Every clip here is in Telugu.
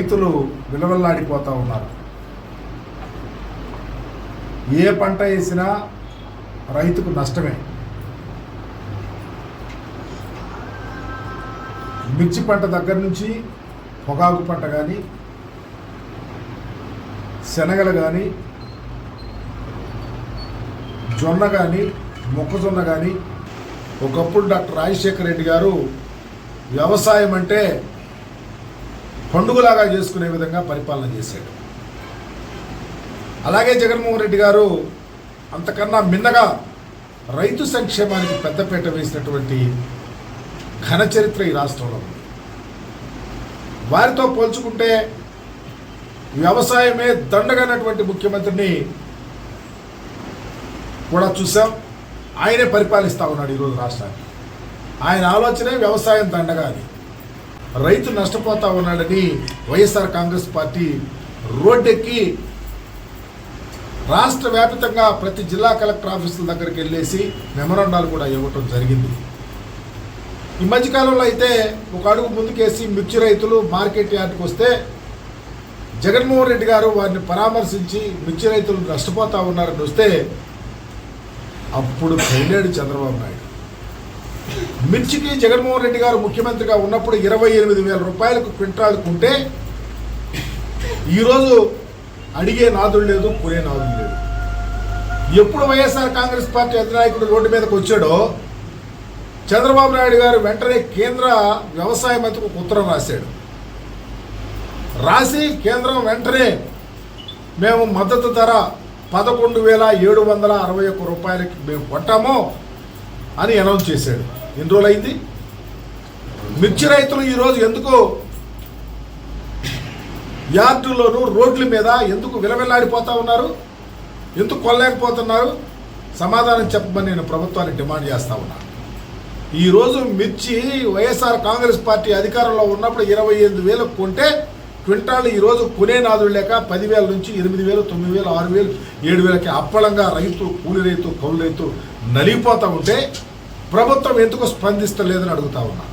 రైతులు విలవల్లాడిపోతూ ఉన్నారు. ఏ పంట వేసినా రైతుకు నష్టమే. మిర్చి పంట దగ్గర నుంచి పొగాకు పంట కానీ శనగలు కానీ జొన్న కానీ మొక్కజొన్న కానీ ఒకప్పుడు డాక్టర్ రాజశేఖర రెడ్డి గారు వ్యవసాయం అంటే పండుగలాగా చేసుకునే విధంగా పరిపాలన చేశాడు. అలాగే జగన్మోహన్ రెడ్డి గారు అంతకన్నా మిన్నగా రైతు సంక్షేమానికి పెద్దపీట వేసినటువంటి ఘన చరిత్ర ఈ రాష్ట్రంలో ఉంది. వారితో పోల్చుకుంటే వ్యవసాయమే దండగనటువంటి ముఖ్యమంత్రిని కూడా చూసాం. ఆయనే పరిపాలిస్తా ఉన్నాడు ఈరోజు రాష్ట్రాన్ని ఆయన ఆలోచనే వ్యవసాయం దండగా అని. రైతు నష్టపోతా ఉన్నాడని వైఎస్ఆర్ కాంగ్రెస్ పార్టీ రోడ్డెక్కి రాష్ట్ర వ్యాపితంగా ప్రతి జిల్లా కలెక్టర్ ఆఫీసుల దగ్గరికి వెళ్ళేసి మెమరాండాలు కూడా ఇవ్వటం జరిగింది. ఈ మధ్యకాలంలో అయితే ఒక అడుగు ముందుకేసి మిర్చి రైతులు మార్కెట్ యార్డ్కి వస్తే జగన్మోహన్ రెడ్డి గారు వారిని పరామర్శించి మిర్చి రైతులు నష్టపోతా ఉన్నారని వస్తే అప్పుడు కైలేడు చంద్రబాబు నాయుడు. మిర్చికి జగన్మోహన్ రెడ్డి గారు ముఖ్యమంత్రిగా ఉన్నప్పుడు ఇరవై ఎనిమిది వేల రూపాయలకు క్వింటాల్కుంటే ఈరోజు అడిగే నాదుడు లేదు కొనే నాదుడు లేదు. ఎప్పుడు వైఎస్ఆర్ కాంగ్రెస్ పార్టీ అధినాయకుడు రోడ్డు మీదకి వచ్చాడో చంద్రబాబు నాయుడు గారు వెంటనే కేంద్ర వ్యవసాయ మంత్రికి ఒక ఉత్తరం రాశాడు. రాసి కేంద్రం వెంటనే మేము మద్దతు ధర పదకొండు వేల ఏడు వందల అరవై ఒక్క రూపాయలకి మేము కొట్టాము అని అనౌన్స్ చేశాడు. ఎన్ని రోజులు అయింది మిర్చి రైతులు ఈరోజు ఎందుకు యార్డుల్లోనూ రోడ్ల మీద ఎందుకు విలవిల్లాడిపోతూ ఉన్నారు? ఎందుకు కొనలేకపోతున్నారు? సమాధానం చెప్పమని నేను ప్రభుత్వాన్ని డిమాండ్ చేస్తా ఉన్నాను ఈరోజు మిర్చి వైఎస్ఆర్ కాంగ్రెస్ పార్టీ అధికారంలో ఉన్నప్పుడు ఇరవై ఎనిమిది వేలకు కొంటే క్వింటాల్ ఈరోజు కొనే నాదుడు లేక పదివేల నుంచి ఎనిమిది వేలు తొమ్మిది వేలు ఆరు వేలు ఏడు వేలకి అప్పలంగా రైతు కూలి రైతు కౌలు రైతు నలిగిపోతూ ఉంటే ప్రభుత్వం ఎందుకు స్పందిస్తలేదని అడుగుతా ఉన్నా.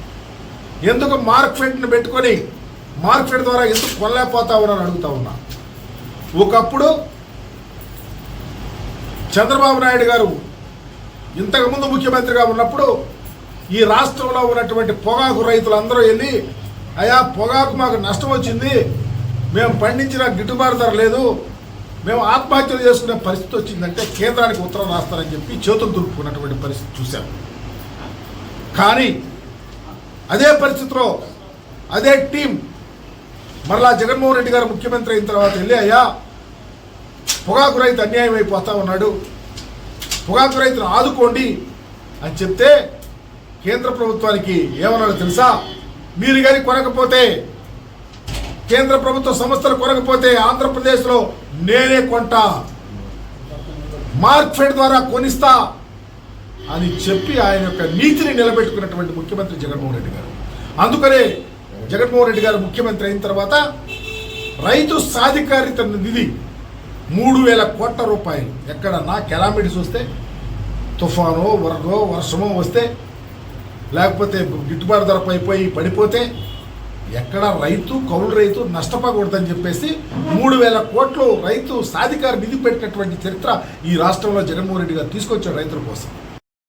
ఎందుకు మార్కెట్ని పెట్టుకొని మార్కెట్ ద్వారా ఎందుకు కొనలేకపోతా ఉన్నారని అడుగుతా ఉన్నా. ఒకప్పుడు చంద్రబాబు నాయుడు గారు ఇంతకుముందు ముఖ్యమంత్రిగా ఉన్నప్పుడు ఈ రాష్ట్రంలో ఉన్నటువంటి పొగాకు రైతులందరూ వెళ్ళి అయా పొగాకు మాకు నష్టం వచ్చింది మేము పండించిన గిట్టుబాటు ధర లేదు మేము ఆత్మహత్యలు చేసుకునే పరిస్థితి వచ్చిందంటే కేంద్రానికి ఉత్తరం రాస్తారని చెప్పి చేతులు దులుపుకున్నటువంటి పరిస్థితి చూశాము కానీ అదే పరిస్థితిలో అదే టీం మరలా జగన్మోహన్ రెడ్డి గారు ముఖ్యమంత్రి అయిన తర్వాత వెళ్ళి అయ్యా పొగాకు రైతు అన్యాయం అయిపోతా ఉన్నాడు. పొగాకు రైతును ఆదుకోండి అని చెప్తే కేంద్ర ప్రభుత్వానికి ఏమన్నాడో తెలుసా? మీరు కానీ కొనకపోతే కేంద్ర ప్రభుత్వ సంస్థలు కొనకపోతే ఆంధ్రప్రదేశ్లో నేనే కొంటా. మార్క్ఫెడ్ ద్వారా కొనిస్తా. అని చెప్పి ఆయన యొక్క నీతిని నిలబెట్టుకున్నటువంటి ముఖ్యమంత్రి జగన్మోహన్ రెడ్డి గారు. అందుకనే జగన్మోహన్ రెడ్డి గారు ముఖ్యమంత్రి అయిన తర్వాత రైతు సాధికారిత నిధి మూడు వేల కోట్ల రూపాయలు. ఎక్కడన్నా కెలామిటీస్ వస్తే తుఫాను వరదో వర్షమో వస్తే లేకపోతే గిట్టుబాటు ధర పైపోయి పడిపోతే ఎక్కడ రైతు కౌలు రైతు నష్టపోకూడదని చెప్పేసి మూడు వేల కోట్లు రైతు సాధికార నిధి పెట్టినటువంటి చరిత్ర ఈ రాష్ట్రంలో జగన్మోహన్ రెడ్డి గారు తీసుకొచ్చాడు రైతుల కోసం.